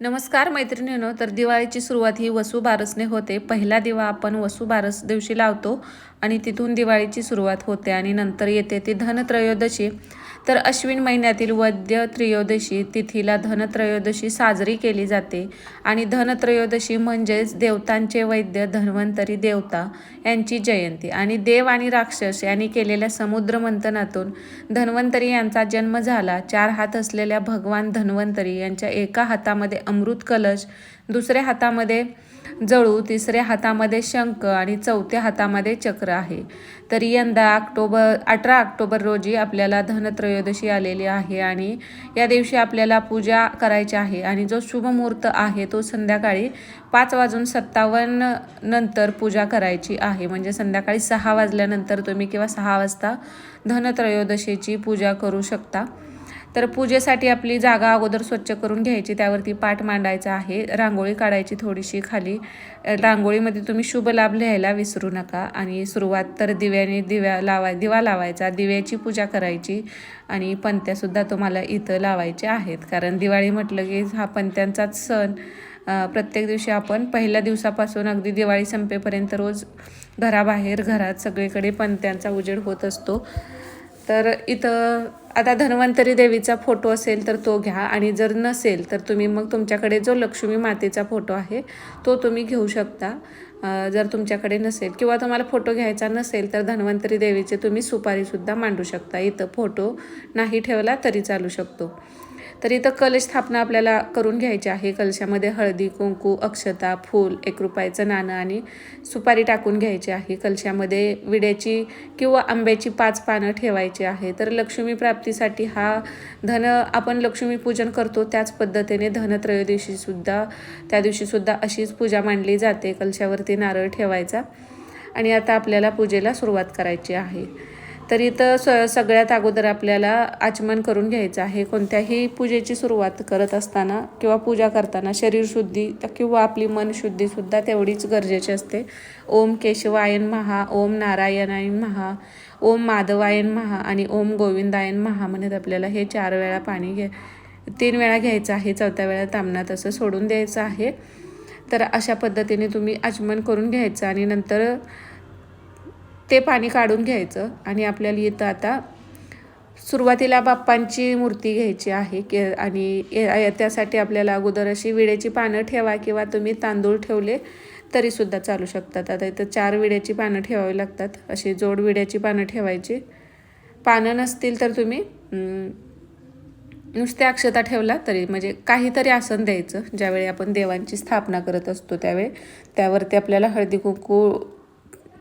नमस्कार मैत्रिणींनो. तर दिवाळीची सुरुवात ही वसुबारसने होते. पहिला दिवा आपण वसू बारस दिवशी लावतो आणि तिथून दिवाळीची सुरुवात होते आणि नंतर येते ती धनत्रयोदशी. तर अश्विन महिन्यातील वद्य त्रयोदशी तिथीला धनत्रयोदशी साजरी केली जाते आणि धनत्रयोदशी म्हणजेच देवतांचे वैद्य धन्वंतरी देवता यांची जयंती. आणि देव आणि राक्षस यांनी केलेल्या समुद्रमंथनातून धन्वंतरी यांचा जन्म झाला. चार हात असलेल्या भगवान धन्वंतरी यांच्या एका हातामध्ये अमृत कलश दुसऱ्या हातामध्ये जळू तिसऱ्या हातामध्ये शंख आणि चौथ्या हातामध्ये चक्र आहे. तर यंदा ऑक्टोबर अठरा ऑक्टोबर रोजी आपल्याला धनत्रयोदशी आलेली आहे आणि या दिवशी आपल्याला पूजा करायची आहे आणि जो शुभ मुहूर्त आहे तो संध्याकाळी पाच वाजून सत्तावन्न नंतर पूजा करायची आहे. म्हणजे संध्याकाळी सहा वाजल्यानंतर तुम्ही किंवा सहा वाजता धनत्रयोदशीची पूजा करू शकता. तर पूजेसाठी आपली जागा अगोदर स्वच्छ करून घ्यायची त्यावरती पाठ मांडायचा आहे रांगोळी काढायची थोडीशी खाली. रांगोळीमध्ये तुम्ही शुभ लाभ लिहायला विसरू नका आणि सुरुवात तर दिव्याने दिव्या लावाय दिवा लावायचा दिव्याची पूजा करायची आणि पंत्यासुद्धा तुम्हाला इथं लावायच्या आहेत. कारण दिवाळी म्हटलं की हा पंत्यांचाच सण. प्रत्येक दिवशी आपण पहिल्या दिवसापासून अगदी दिवाळी संपेपर्यंत रोज घराबाहेर घरात सगळीकडे पंत्यांचा उजेड होत असतो. तर इथं आता धन्वंतरी देवीचा फोटो असेल तर तो घ्या आणि जर नसेल तर तुम्ही मग तुमच्याकडे जो लक्ष्मी मातेचा फोटो आहे तो तुम्ही घेऊ शकता. जर तुमच्याकडे नसेल किंवा तुम्हाला फोटो घ्यायचा नसेल तर धन्वंतरी देवीचे तुम्ही सुपारीसुद्धा मांडू शकता. इथं फोटो नाही ठेवला तरी चालू शकतो. तर इथं कलश स्थापना आपल्याला करून घ्यायची आहे. कलशामध्ये हळदी कुंकू अक्षता फूल एक रुपयाचं नाणं आणि सुपारी टाकून घ्यायची आहे. कलशामध्ये विड्याची किंवा आंब्याची पाच पानं ठेवायची आहे. तर लक्ष्मी प्राप्तीसाठी हा धन आपण लक्ष्मी पूजन करतो त्याच पद्धतीने धनत्रयोदशीसुद्धा त्या दिवशीसुद्धा अशीच पूजा मांडली जाते. कलशावरती नारळ ठेवायचा आणि आता आपल्याला पूजेला सुरुवात करायची आहे. तर इथं स सगळ्यात अगोदर आपल्याला आचमन करून घ्यायचं आहे. कोणत्याही पूजेची सुरुवात करत असताना किंवा पूजा करताना शरीरशुद्धी किंवा आपली मनशुद्धीसुद्धा तेवढीच गरजेची असते. ओम केशवायन महा ओम नारायणायन महा ओम माधवायन महा आणि ओम गोविंदायन महा म्हणत आपल्याला हे चार वेळा पाणी घे तीन वेळा घ्यायचं आहे. चौथ्या वेळा तांबणात असं सोडून द्यायचं आहे. तर अशा पद्धतीने तुम्ही आचमन करून घ्यायचं आणि नंतर ते पाणी काढून घ्यायचं आणि आपल्याला इथं आता सुरुवातीला बाप्पांची मूर्ती घ्यायची आहे के आणि त्यासाठी आपल्याला अगोदर अशी विड्याची पानं ठेवा किंवा तुम्ही तांदूळ ठेवले तरीसुद्धा चालू शकतात. आता इथं चार विड्याची पानं ठेवावी लागतात. अशी जोड विड्याची पानं ठेवायची. पानं नसतील तर तुम्ही नुसत्या अक्षता ठेवला तरी म्हणजे काहीतरी आसन द्यायचं. ज्यावेळी आपण देवांची स्थापना करत असतो त्यावेळी त्यावरती आपल्याला हळदी कुंकू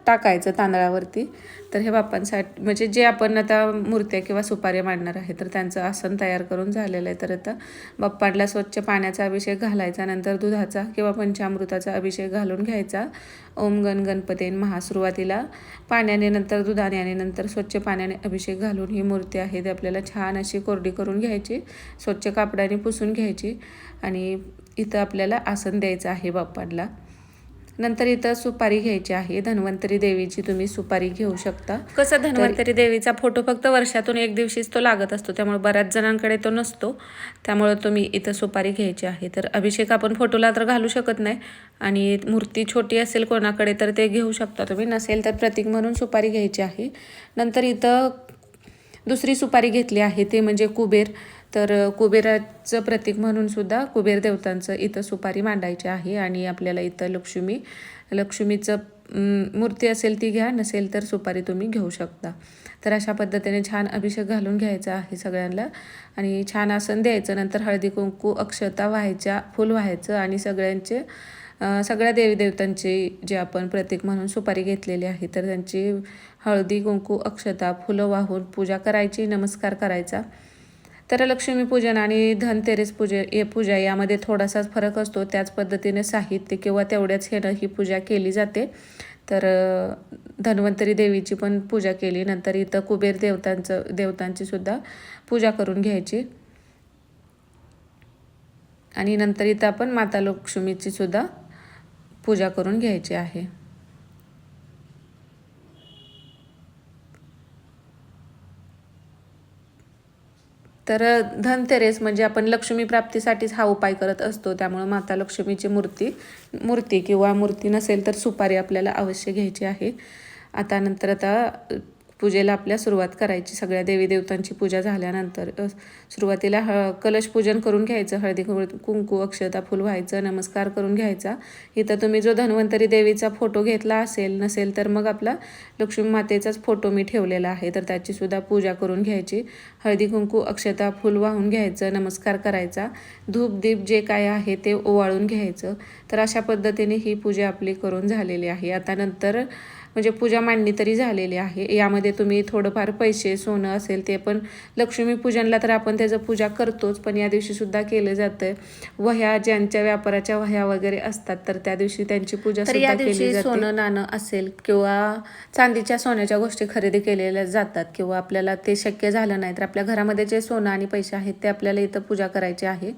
टाकायचं तांदळावरती. तर हे बाप्पांसाठी म्हणजे जे आपण आता मूर्त्या किंवा सुपाऱ्या मांडणार आहे तर त्यांचं आसन तयार करून झालेलं आहे. तर आता बाप्पांना स्वच्छ पाण्याचा अभिषेक घालायचा नंतर दुधाचा किंवा पंचामृताचा अभिषेक घालून घ्यायचा. ओम गण गणपतीन महा सुरुवातीला पाण्याने नंतर दुधाने आणि नंतर स्वच्छ पाण्याने अभिषेक घालून ही मूर्ती आहे ती आपल्याला छान अशी कोरडी करून घ्यायची स्वच्छ कापडाने पुसून घ्यायची आणि इथं आपल्याला आसन द्यायचं आहे बाप्पांना. नंतर इथं सुपारी घ्यायची आहे. धन्वंतरी देवीची तुम्ही सुपारी घेऊ शकता. कसं धन्वंतरी देवीचा फोटो फक्त वर्षातून एक दिवशीच तो लागत असतो. त्यामुळे बऱ्याच जणांकडे तो नसतो. त्यामुळे तुम्ही इथं सुपारी घ्यायची आहे. तर अभिषेक आपण फोटोला तर घालू शकत नाही. आणि मूर्ती छोटी असेल कोणाकडे तर ते घेऊ शकता तुम्ही. नसेल तर प्रतीक म्हणून सुपारी घ्यायची आहे. नंतर इथं दुसरी सुपारी घेतली आहे ते म्हणजे कुबेर. तर कुबेराचं प्रतीक म्हणून सुद्धा कुबेर देवतांचं इथं सुपारी मांडायची आहे आणि आपल्याला इथं लक्ष्मी लक्ष्मीचं मूर्ती असेल ती घ्या नसेल तर सुपारी तुम्ही घेऊ शकता. तर अशा पद्धतीने छान अभिषेक घालून घ्यायचा आहे सगळ्यांना आणि छान आसन द्यायचं नंतर हळदी कुंकू अक्षता व्हायच्या फुल व्हायचं आणि सगळ्यांचे सगळ्या देवी देवतांची जे आपण प्रतीक म्हणून सुपारी घेतलेली आहे तर त्यांची हळदी कुंकू अक्षता फुलं वाहून पूजा करायची नमस्कार करायचा. तर लक्ष्मीपूजन आणि धनतेरेस पूजे ये पूजा यामध्ये थोडासाच फरक असतो. त्याच पद्धतीने साहित्य किंवा तेवढ्याच हेनं ही पूजा केली जाते. तर धन्वंतरी देवीची पण पूजा केली. नंतर इथं कुबेर देवतांचं देवतांची सुद्धा पूजा करून घ्यायची. आणि नंतर इथं आपण माता लक्ष्मीची सुद्धा पूजा करून घ्यायची आहे. तर धनतेरेस म्हणजे आपण लक्ष्मी प्राप्तीसाठीच हा उपाय करत असतो. त्यामुळं माता लक्ष्मीची मूर्ती मूर्ती किंवा मूर्ती नसेल तर सुपारी आपल्याला अवश्य घ्यायची आहे. आता नंतर आता पूजेला आपल्या सुरुवात करायची. सगळ्या देवी देवतांची पूजा झाल्यानंतर सुरुवातीला ह कलश पूजन करून घ्यायचं. हळदी कुंकू- कुंकू अक्षता फुल व्हायचं नमस्कार करून घ्यायचा. इथं तुम्ही जो धन्वंतरी देवीचा फोटो घेतला असेल नसेल तर मग आपला लक्ष्मी मातेचाच फोटो मी ठेवलेला आहे. तर त्याची सुद्धा पूजा करून घ्यायची. हळदी कुंकू अक्षता फुल वाहून घ्यायचं नमस्कार करायचा. धूप दीप जे काय आहे ते ओवाळून घ्यायचं. तर अशा पद्धतीने ही पूजा आपली करून झालेली आहे. आता नंतर म्हणजे पूजा मांडणी तरी झालेली आहे. यामध्ये तुम्ही थोडंफार पैसे सोनं असेल ते पण लक्ष्मी पूजनला तर आपण त्याचं पूजा करतोच पण या दिवशी सुद्धा केलं जातं वह्या ज्यांच्या व्यापाराच्या वह्या वगैरे असतात तर त्या दिवशी त्यांची पूजा तर या सुद्धा केली दिवशी जाते. सोनं नाणं असेल किंवा चांदीच्या सोन्याच्या गोष्टी खरेदी केलेल्या जातात किंवा आपल्याला ते शक्य झालं नाही तर आपल्या घरामध्ये जे सोनं आणि पैसे आहेत ते आपल्याला इथं पूजा करायचे आहे.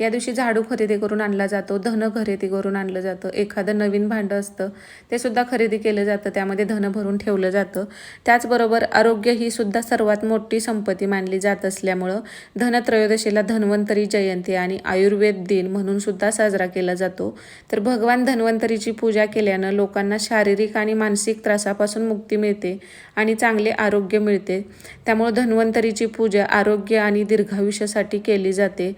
या दिवशी झाडू खरेदी करून आणला जातो धन खरेदी करून आणलं जातं एखादं नवीन भांडं असतं ते सुद्धा खरेदी केलं जातं त्यामध्ये धन भरून ठेवलं जातं. त्याचबरोबर आरोग्य ही सुद्धा सर्वात मोठी संपत्ती मानली जात असल्यामुळं धनत्रयोदशीला धन्वंतरी जयंती आणि आयुर्वेद दिन म्हणून सुद्धा साजरा केला जातो. तर भगवान धन्वंतरीची पूजा केल्यानं लोकांना शारीरिक आणि मानसिक त्रासापासून मुक्ती मिळते आणि चांगले आरोग्य मिळते. त्यामुळं धन्वंतरीची पूजा आरोग्य आणि दीर्घायुष्यासाठी केली जाते.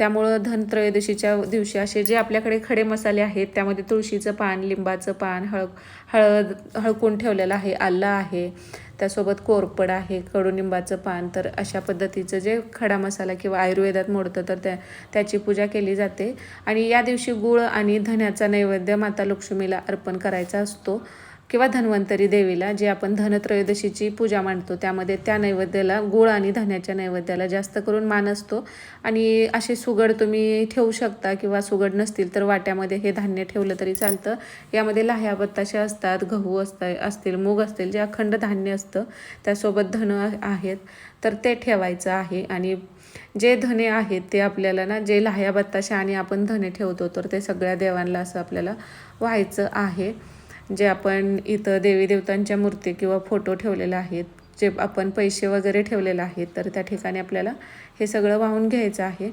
त्यामुळं धनत्रयोदशीच्या दिवशी असे जे आपल्याकडे खडे मसाले आहेत त्यामध्ये तुळशीचं पान लिंबाचं पान हळ हळद हळकून ठेवलेलं आहे आलं आहे त्यासोबत कोरपड आहे कडुनिंबाचं पान तर अशा पद्धतीचं जे खडा मसाला किंवा आयुर्वेदात मोडतं तर त्या त्याची पूजा केली जाते. आणि या दिवशी गुळ आणि धन्याचा नैवेद्य माता लक्ष्मीला अर्पण करायचा असतो. किंवा धन्वंतरी देवीला जे आपण धनत्रयोदशीची पूजा मांडतो त्यामध्ये त्या नैवेद्याला गुळ आणि धान्याच्या नैवेद्याला जास्त करून मान असतो. आणि असे सुगड तुम्ही ठेवू शकता किंवा सुगड नसतील तर वाट्यामध्ये हे धान्य ठेवलं तरी चालतं. यामध्ये लाह्या बत्ताशे असतात गहू असता असतील मूग असतील जे अखंड धान्य असतं त्यासोबत धन आहेत तर ते ठेवायचं आहे. आणि जे धने आहेत ते आपल्याला ना जे लाह्या बत्ताशा आणि आपण धने ठेवतो तर ते सगळ्या देवांना असं आपल्याला व्हायचं आहे. जे आपण इथं देवी देवतांच्या मूर्ती किंवा फोटो ठेवलेले आहेत जे आपण पैसे वगैरे ठेवलेले आहेत तर त्या ठिकाणी आपल्याला हे सगळं वाहून घ्यायचं आहे.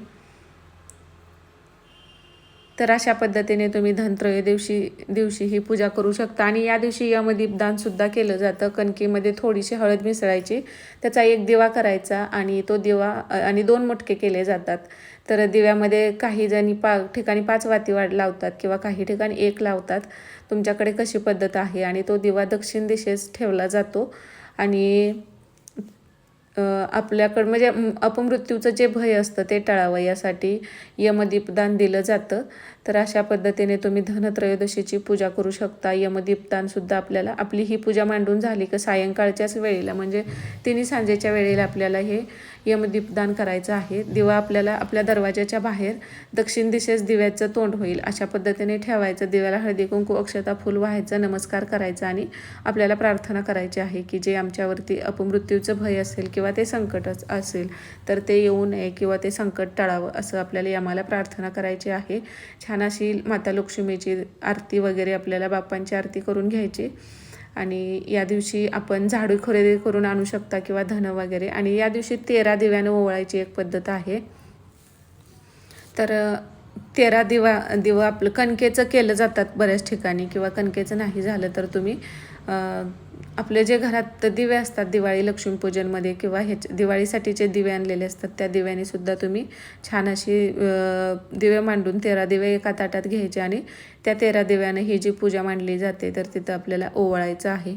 तर अशा पद्धतीने तुम्ही धनत्रय दिवशी दिवशी ही पूजा करू शकता. आणि या दिवशी यमदीपदान सुद्धा केलं जातं. कणकीमध्ये थोडीशी हळद मिसळायची त्याचा एक दिवा करायचा आणि तो दिवा आणि दोन मटके केले जातात. तर दिव्यामध्ये काही जणी पा ठिकाणी पाच वाती वाढ लावतात किंवा काही ठिकाणी एक लावतात. तुमच्याकडे कशी पद्धत आहे? आणि तो दिवा दक्षिण दिशेस ठेवला जातो. आणि आपल्याकडं म्हणजे अपमृत्यूचं जे भय असतं ते टाळावं यासाठी यमदीपदान दिलं जातं. तर अशा पद्धतीने तुम्ही धनत्रयोदशीची पूजा करू शकता. यमदीपदानसुद्धा आपल्याला आपली ही पूजा मांडून झाली का सायंकाळच्याच वेळेला म्हणजे तिन्ही सांजेच्या वेळेला आपल्याला हे यमदीपदान करायचं आहे. दिवा आपल्याला आपल्या दरवाजाच्या बाहेर दक्षिण दिशेस दिव्याचं तोंड होईल. अशा पद्धतीने ठेवायचं. दिव्याला हळदी कुंकू अक्षता फुल व्हायचं नमस्कार करायचा आणि आपल्याला प्रार्थना करायची आहे की जे आमच्यावरती अपमृत्यूचं भय असेल किंवा ते संकटच असेल तर ते येऊ नये किंवा ते संकट टाळावं असं आपल्याला यामाला प्रार्थना करायची आहे. छान अशी माता लक्ष्मीची आरती वगैरे आपल्याला बाप्पांची आरती करून घ्यायची. आणि या दिवशी आपण झाडू खरेदी करून आणू शकता किंवा धन वगैरे. आणि या दिवशी तेरा दिव्यानं ओवाळायची एक पद्धत आहे. तर तेरा दिवा दिवा आपलं कणकेचं केलं जातात बऱ्याच ठिकाणी किंवा कणकेचं नाही झालं तर तुम्ही आपले जे घरात दिवे असतात दिवाळी लक्ष्मीपूजनमध्ये किंवा ह्याच्या दिवाळीसाठीचे दिवे आणलेले असतात त्या दिव्यानेसुद्धा तुम्ही छान अशी दिवे मांडून तेरा दिवे एका ताटात घ्यायचे आणि त्या तेरा दिव्याने ही जी पूजा मांडली जाते तर तिथं आपल्याला ओवाळायचं आहे.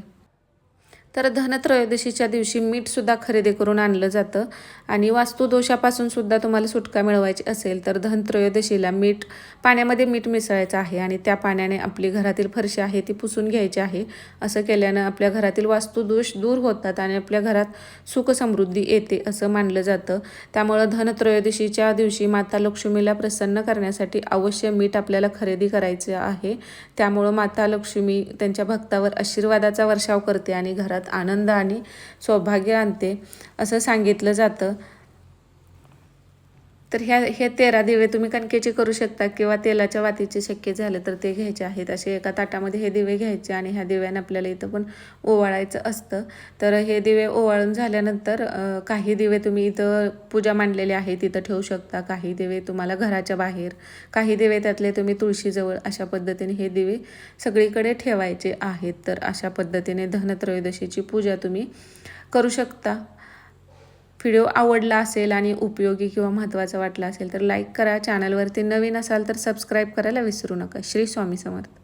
तर धनत्रयोदशीच्या दिवशी मीठसुद्धा खरेदी करून आणलं जातं. आणि वास्तुदोषापासून सुद्धा तुम्हाला सुटका मिळवायची असेल तर धनत्रयोदशीला मीठ पाण्यामध्ये मीठ मिसळायचं आहे आणि त्या पाण्याने आपली घरातील फरशी आहे ती पुसून घ्यायची आहे. असं केल्यानं आपल्या घरातील वास्तुदोष दूर होतात आणि आपल्या घरात सुखसमृद्धी येते असं मानलं जातं. त्यामुळं धनत्रयोदशीच्या दिवशी माता लक्ष्मीला प्रसन्न करण्यासाठी अवश्य मीठ आपल्याला खरेदी करायचं आहे. त्यामुळं माता लक्ष्मी त्यांच्या भक्तावर आशीर्वादाचा वर्षाव करते आणि घरात आनंद आणि सौभाग्य आणते असं सांगितलं जातं. तर ह्या हे तेरा दिवे तुम्ही कणकेचे करू शकता किंवा तेलाच्या वातीचे शक्य झालं तर ते घ्यायचे आहेत. असे एका ताटामध्ये हे दिवे घ्यायचे आणि ह्या दिव्याने आपल्याला इथं पण ओवाळायचं असतं. तर हे दिवे ओवाळून झाल्यानंतर काही दिवे तुम्ही इथं पूजा मांडलेली आहे तिथं ठेवू शकता. काही दिवे तुम्हाला घराच्या बाहेर काही दिवे त्यातले तुम्ही तुळशीजवळ अशा पद्धतीने हे दिवे सगळीकडे ठेवायचे आहेत. तर अशा पद्धतीने धनत्रयोदशीची पूजा तुम्ही करू शकता. व्हिडिओ आवडला असेल आणि उपयोगी किंवा महत्त्वाचा वाटला असेल तर लाईक करा. चॅनलवरती नवीन असाल तर सबस्क्राईब करायला विसरू नका. श्री स्वामी समर्थ.